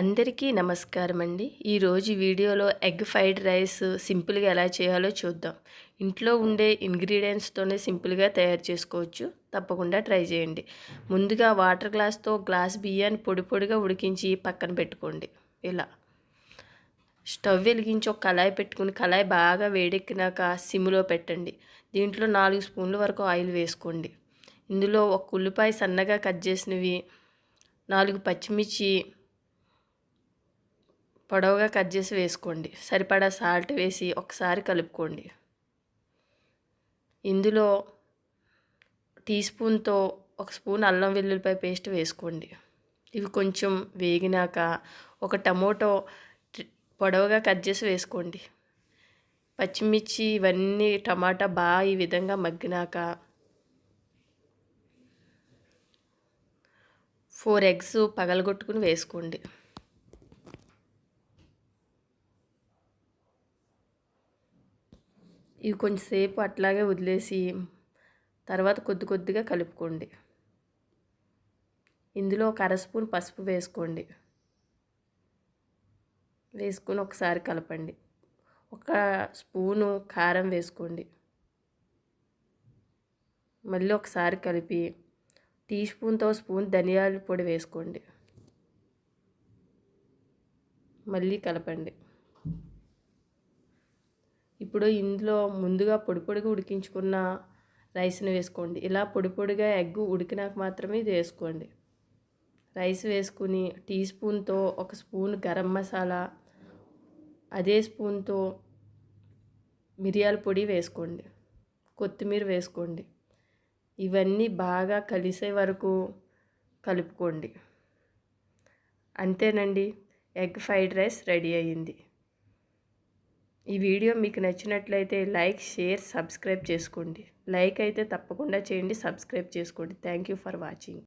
అందరికీ నమస్కారం అండి ఈరోజు వీడియోలో ఎగ్ ఫ్రైడ్ రైస్ సింపుల్గా ఎలా చేయాలో చూద్దాం. ఇంట్లో ఉండే ఇంగ్రీడియంట్స్తోనే సింపుల్గా తయారు చేసుకోవచ్చు. తప్పకుండా ట్రై చేయండి. ముందుగా వాటర్ గ్లాస్తో గ్లాస్ బియ్యాన్ని పొడి పొడిగా ఉడికించి పక్కన పెట్టుకోండి. ఇలా. స్టవ్ వెలిగించి ఒక కళాయి పెట్టుకుని కళాయి బాగా వేడెక్కినాక సిమ్లో పెట్టండి. దీంట్లో నాలుగు స్పూన్ల వరకు ఆయిల్ వేసుకోండి. ఇందులో ఒక ఉల్లిపాయ సన్నగా కట్ చేసినవి నాలుగు పచ్చిమిర్చి పొడవుగా కట్ చేసి వేసుకోండి. సరిపడా సాల్ట్ వేసి ఒకసారి కలుపుకోండి. ఇందులో టీ స్పూన్తో ఒక స్పూన్ అల్లం వెల్లుల్లిపాయ పేస్ట్ వేసుకోండి. ఇవి కొంచెం వేగినాక ఒక టమోటో పొడవుగా కట్ చేసి వేసుకోండి. పచ్చిమిర్చి ఇవన్నీ టమాటా బాగా ఈ విధంగా మగ్గినాక ఫోర్ ఎగ్స్ పగలగొట్టుకుని వేసుకోండి. ఇవి కొంచెంసేపు అట్లాగే వదిలేసి తర్వాత కొద్ది కొద్దిగా కలుపుకోండి. ఇందులో ఒక అర స్పూన్ పసుపు వేసుకోండి. వేసుకొని ఒకసారి కలపండి. ఒక స్పూను కారం వేసుకోండి. మళ్ళీ ఒకసారి కలిపి టీ స్పూన్తో స్పూన్ ధనియాల పొడి వేసుకోండి. మళ్ళీ కలపండి. ఇప్పుడు ఇందులో ముందుగా పొడి పొడిగా ఉడికించుకున్న రైస్ని వేసుకోండి. ఇలా పొడి పొడిగా ఎగ్ ఉడికినాక మాత్రమే ఇది వేసుకోండి. రైస్ వేసుకుని టీ స్పూన్తో ఒక స్పూన్ గరం మసాలా అదే స్పూన్తో మిరియాల పొడి వేసుకోండి. కొత్తిమీర వేసుకోండి. ఇవన్నీ బాగా కలిసే వరకు కలుపుకోండి. అంతేనండి. ఎగ్ ఫ్రైడ్ రైస్ రెడీ అయ్యింది ఈ వీడియో మీకు నచ్చినట్లయితే లైక్ షేర్ సబ్స్క్రైబ్ చేసుకోండి. లైక్ అయితే తప్పకుండా చేయండి సబ్స్క్రైబ్ చేసుకోండి. Thank you for watching.